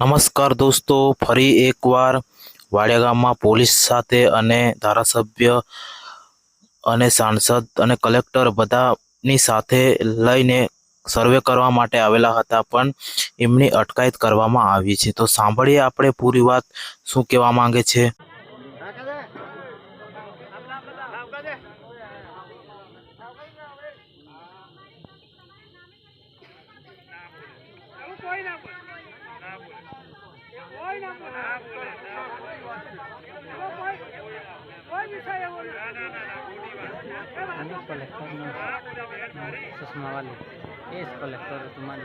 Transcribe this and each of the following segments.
નમસ્કાર દોસ્તો, ફરી એકવાર વાડિયા ગામમાં પોલીસ સાથે અને ધારાસભ્ય અને સાંસદ અને કલેક્ટર બધાની સાથે લઈને સર્વે કરવા માટે આવેલા હતા, પણ એમની અટકાયત કરવામાં આવી છે. તો સાંભળીએ આપણે પૂરી વાત શું કહેવા માંગે છે? Un colector no es, es una vale, es colector de tu madre.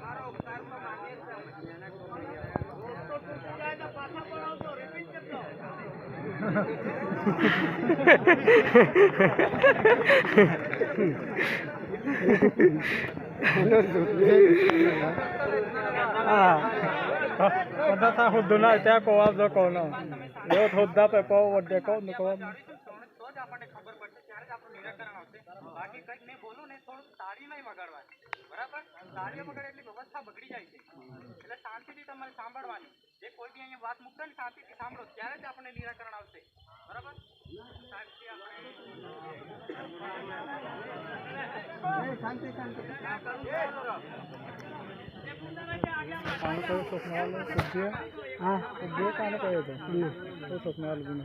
મારો તો બતાવો. Anda sa huduna ita ko wa do ko નિરાકરણ આવશે. બાકી કંઈક મેં બોલું ને થોડું તાળી નહીં વગાડવાની બરાબર? તાળીઓ વગાડે એટલી વ્યવસ્થા બગડી જાય છે. એટલે શાંતિથી તમારે સાંભળવાની. જે કોઈ બી અહીંયા વાત મૂકતો ને શાંતિથી સાંભળો, ત્યારે જ આપણને નિરાકરણ આવશે. બરાબર? શાંતિ શાંતિ કોઈ ચશ્મા વાળો સભ્ય હા સભ્ય કાને કયો તો કોઈ ચશ્મા વાળો બી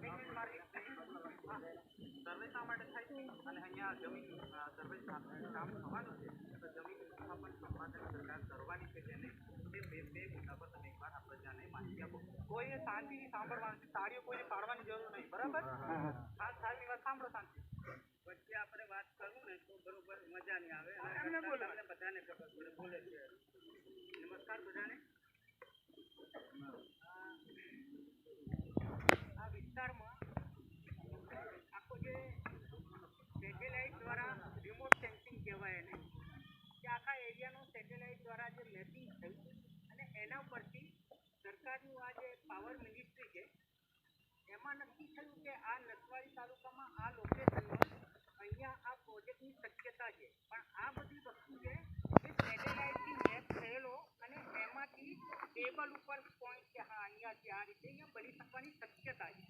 અને અહીંયા જમીન સર્વે કામ થવાનું છે. તો જમીન વિસ્થાપન સંપાદન સરકાર કરવાની છે કે તે બે બે મુદ્દા પર તમે એકવાર આ પ્રજાને માહિતી આપો. કોઈએ શાંતિથી સાંભળવાનું છે? તાળીઓ કોઈને પાડવાની જરૂર નહીં બરાબર? હા સાહેબની વાત સાંભળો શાંતિ. વચ્ચે આપણે વાત કરું ને તો બરોબર મજા નહીં આવે. એમને બોલે બધાને ખબર પડે બોલે છે. નમસ્કાર બધાને. આ વિસ્તારમાં આખો જે સેટેલાઇટ દ્વારા રિમોટ સેન્સિંગ કહેવાય એને કે આખા એરિયાનું સેટેલાઇટ દ્વારા જે મેપિંગ થયું અને એના પરથી સરકારનું આ જે પાવર મિનિસ્ટ્રી છે, એમાં નક્કી થયું કે આ નસવાડી તાલુકામાં આ લોકેશનમાં અહીંયા આ પ્રોજેક્ટની શક્યતા છે. પણ આ બધી વસ્તુ છે, એ સેટેલાઇટથી મેપ થયેલો અને એમાંથી ટેબલ ઉપર પોઈન્ટ કે હા અહીંયાથી આ રીતે અહીંયા બની શકવાની શક્યતા છે.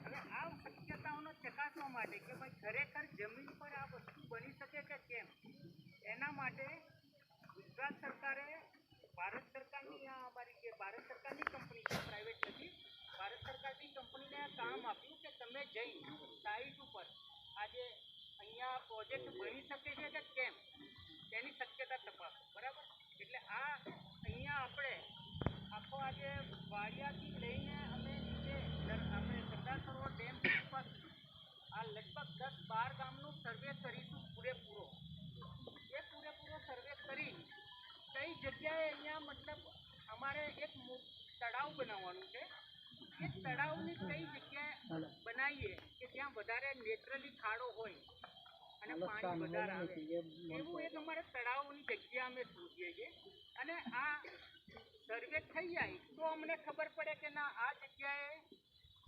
હવે આ શક્યતાઓનો ચકાસવા માટે કે ભાઈ ખરેખર જમીન પર આ વસ્તુ બની શકે કે કેમ? એના માટે ગુજરાત સરકારે, ભારત સરકારની આ અમારી જે ભારત સરકારની કંપની છે પ્રાઇવેટ નથી, ભારત સરકારની કંપનીને આ કામ આપ્યું કે તમે જઈ સાઇટ ઉપર આજે અહીંયા પ્રોજેક્ટ બની શકે છે કે કેમ? તેની શક્યતા તપાસો, બરાબર? એટલે આ અહીંયા આપણે આખો આજે વાડિયાથી લઈને અમે નીચે દર- આપણે સરદાર સરોવર ડેમ આસપાસ આ લગભગ દસ બાર ગામનું તળાવ બનાવવાનું છે. એ તળાવની કઈ જગ્યાએ બનાવીએ કે જ્યાં વધારે નેચરલી ખાડો હોય અને પાણી વધારે આવે. એવું એક અમારે તળાવની જગ્યા અમે શોધીએ છીએ. અને આ સર્વે થઈ જાય તો અમને ખબર પડે કે ના આ જગ્યાએ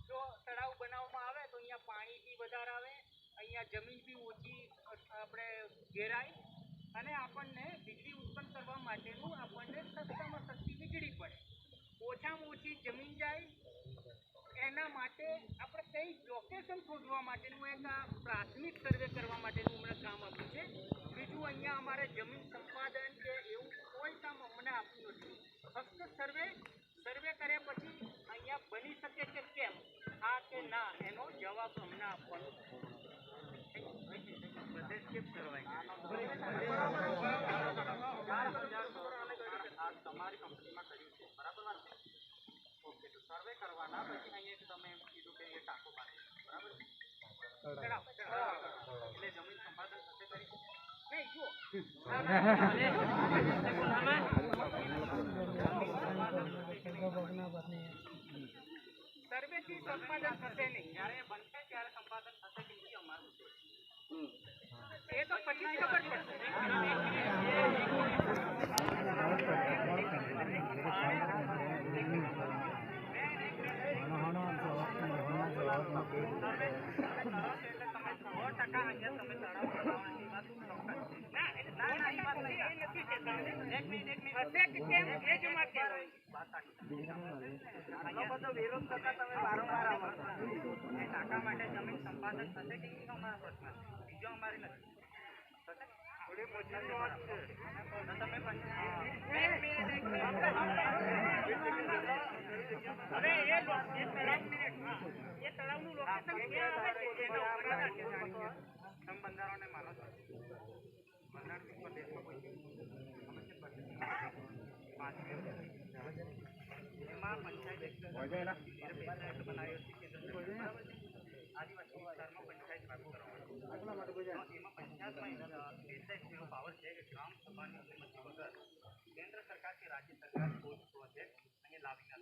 જો તળાવ બનાવવામાં આવે તો અહીંયા પાણી બી વધારે આવે અહીંયા જમીન બી ઓછી આપણે ઘેરાય અને આપણને વીજળી ઉત્પન્ન કરવા માટેનું આપણને સસ્તામાં સસ્તી વીજળી પડે. ઓછામાં ઓછી જમીન જાય એના માટે આપણે કઈ લોકેશન શોધવા માટેનું એક પ્રાથમિક સર્વે કરવા માટેનું અમને કામ આપ્યું છે. બીજું અહીંયા અમારે જમીન સંપાદન કે એવું કોઈ કામ અમને આપ્યું નથી. ફક્ત સર્વે સર્વે કર્યા પછી અહીંયા બની શકે કે કેમ? હા કે ના એનો જવાબ અમને આપવાનો બધે કરવાય તમારી કંપનીમાં કર્યું છે. બરાબર વાત સર્વે કરવાના પછી અહીંયા તમે એમ કીધું કે એ ટાંકો પાડે બરાબર છે. એટલે જમીન સંપાદન થશે તરીકે નહીં, જુઓ. સર્વેથી સંપાદન થશે નહીં. જ્યારે એ બનશે ત્યારે સંપાદન થશે કે નહીં અમારું એ તો પછી ખબર ટાકા માટે જમીન સંપાદન થશે કે નહીં અમારો પ્રશ્ન બીજો અમારે નથી? થોડી પોઝિશન વાત છે. તમે પણ પાવર છે. કે ગ્રામ સભાની અનુમતિ વગર કેન્દ્ર સરકાર કે રાજ્ય સરકાર કોઈ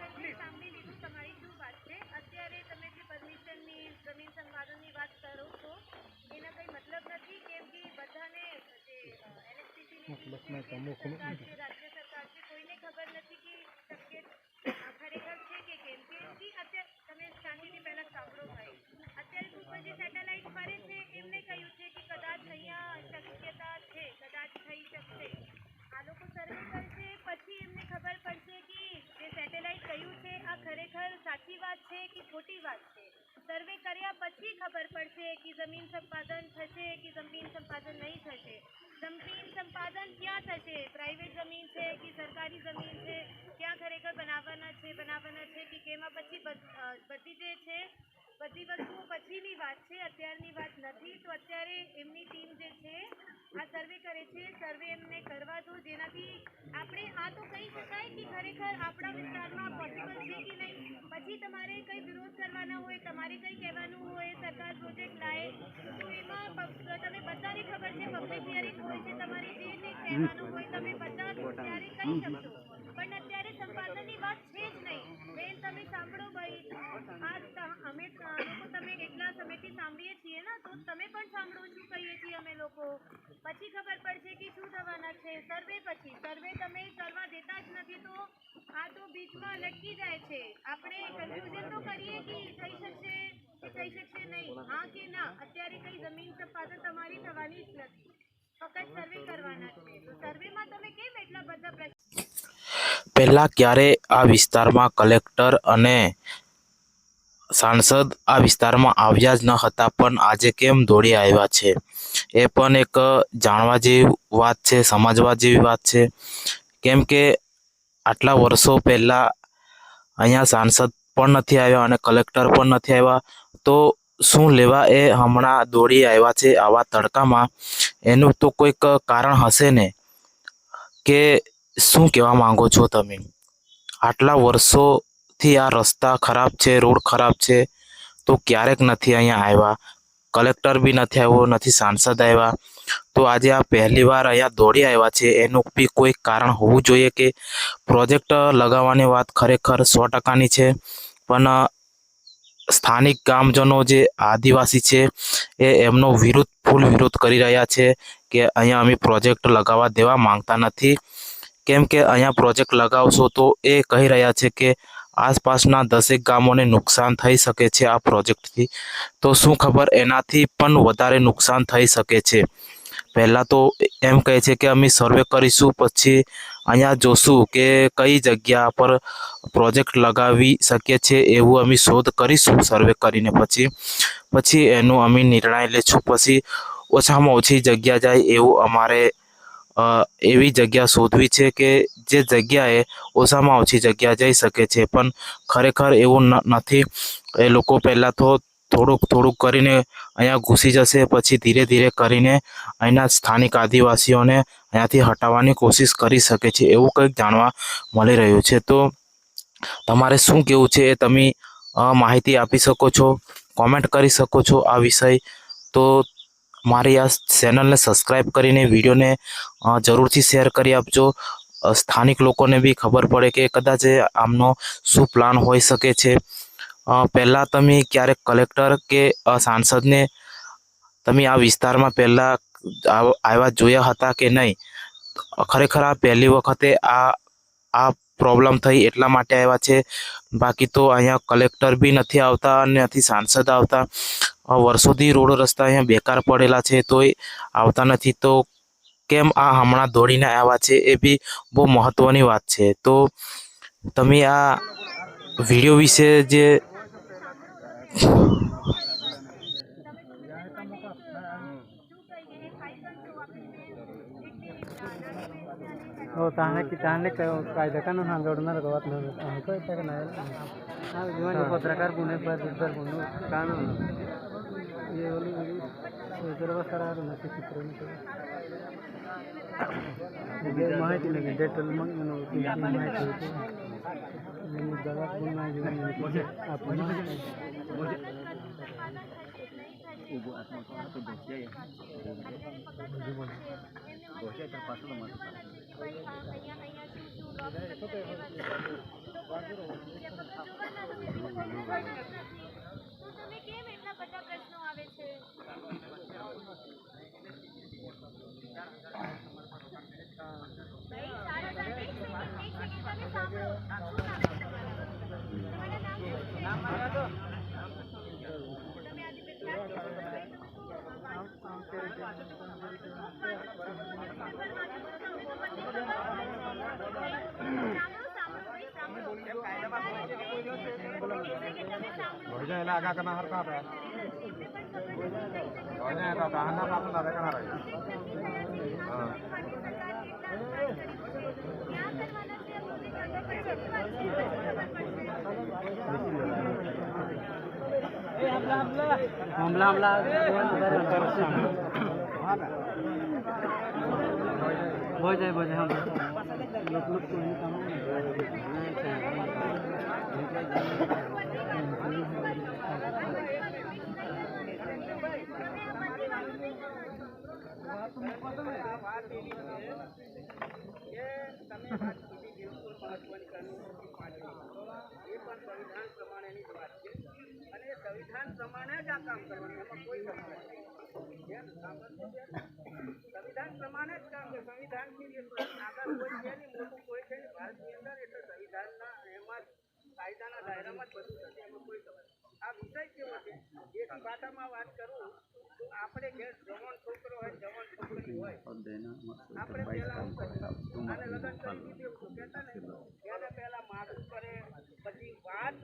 તમારી શું વાત છે? અત્યારે તમે જે પરમિશનની જમીન સંપાદનની વાત કરો છો એના કંઈ મતલબ નથી? કેમ કે બધાને જે એલએચસીની સરકાર છે રાજ્ય સરકાર છે કોઈને ખબર નથી કે શક્ય આ ખરેખર છે કે કેમ કે જી અત્યારે તમે શાંતિથી પહેલા સાંભળો ભાઈ અત્યારે ઉપર જે સેટેલાઇટ ફરે છે એમને કહ્યું છે કે કદાચ અહીંયા શક્યતા છે કદાચ થઈ શકશે આ લોકો સર્વે કરશે પછી એમને ખબર પડશે કે જે સેટેલાઇટ કહ્યું છે આ ખરેખર સાચી વાત છે કે વાત છે. સર્વે કર્યા પછી ખબર પડશે કે જમીન સંપાદન થશે કે જમીન સંપાદન નહીં થશે. જમીન સંપાદન ક્યાં થશે? પ્રાઇવેટ જમીન છે કે સરકારી જમીન છે? ક્યાં ખરેખર બનાવવાના છે બનાવવાના છે કે કેમાં પછી બધી જે છે બધી વસ્તુઓ પછીની વાત છે, અત્યારની વાત નથી. તો અત્યારે એમની ટીમ જે છે, આ સર્વે કરે છે, સર્વે એમને કરવા દો, જેનાથી આપણે આ તો કહી શકાય કે ખરેખર આપણા વિસ્તારમાં પોસિબલ છે કે નહીં. પછી તમારે કંઈ વિરોધ કરવાના હોય, તમારે કંઈ કહેવાનું હોય, સરકાર પ્રોજેક્ટ લાવે, તો એમાં તમે બધાને ખબર છે પબ્લિક હિયરિંગ હોય છે તમારે જે કંઈ કહેવાનું હોય, તમે બધા ત્યારે કહી શકશો પણ અત્યારે સંપાદનની વાત છે જ નહીં બેન તમે સાંભળો ભાઈ આ ત- અમે અ, લોકો તમે એટલા સમયથી સાંભળીએ છીએ ને તો તમે પણ સાંભળો શું કહીએ છીએ અમે લોકો. પછી ખબર પડશે કે શું થવાના છે. સર્વે પછી. સર્વે તમે કરવા દેતા જ નથી તો આ તો બીચમાં લટકી જાય છે. આપણે કન્ફ્યુઝન તો કરીએ કે થઈ શકશે કે થઈ શકશે નહીં. હા કે ના? અત્યારે કઈ જમીન સંપાદન તમારી થવાની જ નથી. ફક્ત સર્વે કરવાના છે. તો સર્વેમાં તમે કેમ એટલા બધા પ્રશ્ન પહેલાં ક્યારે આ વિસ્તારમાં કલેક્ટર અને સાંસદ આ વિસ્તારમાં આવ્યા જ ન હતા, પણ આજે કેમ દોડી આવ્યા છે? એ પણ એક જાણવા જેવી વાત છે, સમજવા જેવી વાત છે. કેમ કે આટલા વર્ષો પહેલાં અહીંયા સાંસદ પણ નથી આવ્યા અને કલેક્ટર પણ નથી આવ્યા, તો શું લેવા એ હમણાં દોડી આવ્યા છે આવા તડકામાં? એનું તો કોઈક કારણ હશે ને? કે શું કહેવા માંગો છો તમે? આટલા વર્ષોથી આ રસ્તા ખરાબ છે, રોડ ખરાબ છે, તો ક્યારેક નથી અહીંયા આવ્યા. કલેક્ટર બી નથી આવ્યો, નથી સાંસદ આવ્યા. તો આજે આ પહેલી વાર અહીંયા દોડી આવ્યા છે. એનું બી કોઈ કારણ હોવું જોઈએ કે પ્રોજેક્ટ લગાવવાની વાત ખરેખર સો ટકાની છે. પણ સ્થાનિક ગામજનો જે આદિવાસી છે, એ એમનો વિરોધ ફૂલ વિરોધ કરી રહ્યા છે કે અહીંયા અમે પ્રોજેક્ટ લગાવવા દેવા માંગતા નથી. કેમ કે અહીંયા પ્રોજેક્ટ લગાવશો તો એ કહી રહ્યા છે કે આસપાસના દસેક ગામોને નુકસાન થઈ શકે છે આ પ્રોજેક્ટથી. તો શું ખબર? એનાથી પણ વધારે નુકસાન થઈ શકે છે. પહેલાં તો એમ કહે છે કે અમે સર્વે કરીશું, પછી અહીંયા જોશું કે કઈ જગ્યા પર પ્રોજેક્ટ લગાવી શકીએ છીએ એવું અમે શોધ કરીશું સર્વે કરીને પછી. પછી એનું અમે નિર્ણય લેશું, પછી ઓછામાં ઓછી જગ્યા જાય એવું અમારે એવી જગ્યા શોધવી છે કે જે જગ્યાએ ઓછામાં ઓછી જગ્યા જઈ શકે છે. પણ ખરેખર એવું નથી. એ લોકો પહેલાં તો થોડુંક થોડુંક કરીને અહીંયા ઘૂસી જશે, પછી ધીરે ધીરે કરીને અહીંના સ્થાનિક આદિવાસીઓને અહીંયાથી હટાવવાની કોશિશ કરી શકે છે. એવું કંઈક જાણવા મળી રહ્યું છે. તો તમારે શું કહેવું છે એ તમે માહિતી આપી શકો છો? કોમેન્ટ કરી શકો છો આ વિષય? તો મારી આ ચેનલને સબસ્ક્રાઈબ કરીને વિડીયોને જરૂરથી શેર કરી આપજો. સ્થાનિક લોકોને બી ખબર પડે કે કદાચ આમનો શું પ્લાન હોઈ શકે છે. પહેલાં તમે ક્યારેક કલેક્ટર કે સાંસદને તમે આ વિસ્તારમાં પહેલાં આવ્યા જોયા હતા કે નહીં? ખરેખર આ પહેલી વખતે આ આ પ્રોબ્લેમ થઈ એટલા માટે આવ્યા છે. બાકી તો અહીંયા કલેક્ટર બી નથી આવતા અને નથી સાંસદ આવતા. વર્ષોથી રોડ રસ્તા અહીંયા બેકાર પડેલા છે તોય આવતા નથી. તો કેમ આ હમણાં દોડીને આવ્યા છે એ બી બહુ મહત્ત્વની વાત છે. તો તમે આ વીડિયો વિશે જે हो ये वाली सर्व करार ibu atmosfer atau ya. भोजन आगा करना हर कहाँ पे भोजन का कहना का अपना देखना रहेगा हमला हमला बोझे बोझे हम लोग लोग तो नहीं काम तुमको तो मैं आप आज डेली बताऊं ये समय સંવિધાન પ્રમાણે જ આ કામ કરવાનું, એમાં કોઈ. સંવિધાન પ્રમાણે જ કામ કરે સંવિધાનથી જે આગળ કોઈ છે નહીં મોટું કોઈ છે નહીં ભારતની અંદર એટલે સંવિધાનના એમાં કાયદાના દાયરામાં જ બધું થશે એમાં કોઈ ખબર. આ વિષય કેવો છે જે ભાષામાં વાત કરું, તો આપણે ઘેર જવાન છોકરો હોય, જવાન છોકરી હોય, આપણે પહેલા? લગન કરી દીધું કહેતા ને ત્યારે પહેલા માથું પછી વાત